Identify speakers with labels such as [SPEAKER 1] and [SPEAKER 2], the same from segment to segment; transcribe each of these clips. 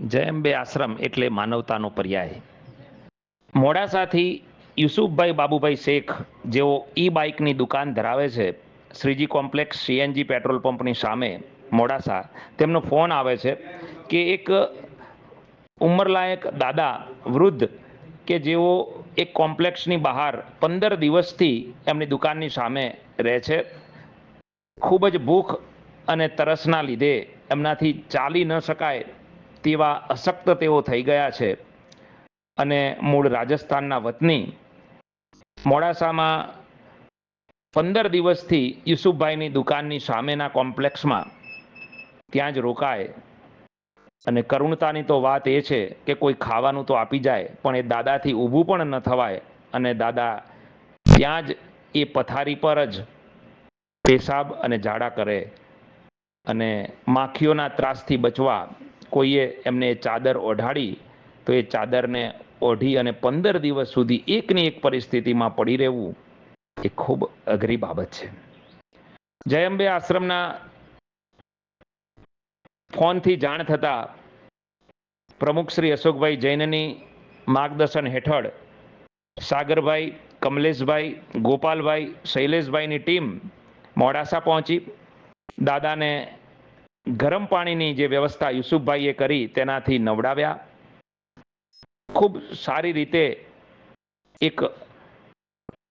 [SPEAKER 1] જય અંબે આશ્રમ એટલે માનવતાનો પર્યાય. મોડાસાથી યુસુફભાઈ બાબુભાઈ શેખ, જેઓ ઈ બાઇકની દુકાન ધરાવે છે, શ્રીજી કોમ્પ્લેક્સ સીએનજી પેટ્રોલ પંપની સામે મોડાસા, તેમનો ફોન આવે છે કે એક ઉંમરલાયક દાદા વૃદ્ધ કે જેઓ એક કોમ્પ્લેક્સની બહાર પંદર દિવસથી એમની દુકાનની સામે રહે છે. ખૂબ જ ભૂખ અને તરસના લીધે એમનાથી ચાલી ન શકાય તેવા અશક્ત તેઓ થઈ ગયા છે. અને મૂળ રાજસ્થાનના વતની મોડાસામાં પંદર દિવસથી યુસુફભાઈની દુકાનની સામેના કોમ્પ્લેક્સમાં ત્યાં જ રોકાય. અને કરુણતાની તો વાત એ છે કે કોઈ ખાવાનું તો આપી જાય, પણ એ દાદાથી ઊભું પણ ન થવાય. અને દાદા ત્યાં જ એ પથારી પર જ પેશાબ અને ઝાડા કરે. અને માખીઓના ત્રાસથી બચવા કોઈએ એમને ચાદર ઓઢાડી, તો એ ચાદરને ઓઢી અને પંદર દિવસ સુધી એકની એક પરિસ્થિતિમાં પડી રહેવું એ ખૂબ અઘરી બાબત છે. જયંબે આશ્રમના ફોનથી જાણ થતાં પ્રમુખ શ્રી અશોકભાઈ જૈનની માર્ગદર્શન હેઠળ સાગરભાઈ, કમલેશભાઈ, ગોપાલભાઈ, શૈલેષભાઈની ટીમ મોડાસા પહોંચી. દાદાને ગરમ પાણીની જે વ્યવસ્થા યુસુફભાઈએ કરી તેનાથી નવડાવ્યા. ખૂબ સારી રીતે એક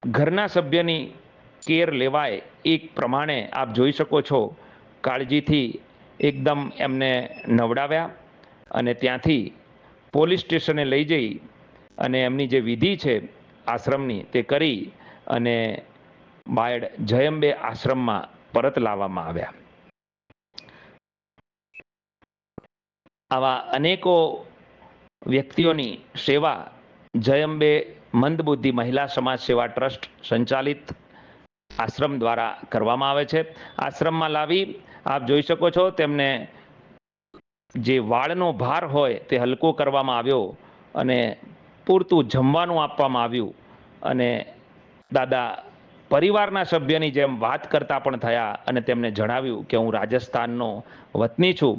[SPEAKER 1] ઘરના સભ્યની કેર લેવાય એક પ્રમાણે આપ જોઈ શકો છો. કાળજીથી એકદમ એમને નવડાવ્યા અને ત્યાંથી પોલીસ સ્ટેશને લઈ જઈ અને એમની જે વિધિ છે આશ્રમની તે કરી અને બાયડ જયંબે આશ્રમમાં પરત લાવવામાં આવ્યા. આવા અનેકો વ્યક્તિઓની સેવા જયંબે મંદબુદ્ધિ મહિલા સમાજ સેવા ટ્રસ્ટ સંચાલિત આશ્રમ દ્વારા કરવામાં આવે છે. આશ્રમમાં લાવી આપ જોઈ શકો છો તેમને જે વાળનો ભાર હોય તે હલકો કરવામાં આવ્યો અને પૂરતું જમવાનું આપવામાં આવ્યું અને દાદા પરિવારના સભ્યની જેમ વાત કરતા પણ થયા અને તેમને જણાવ્યું કે હું રાજસ્થાનનો વતની છું.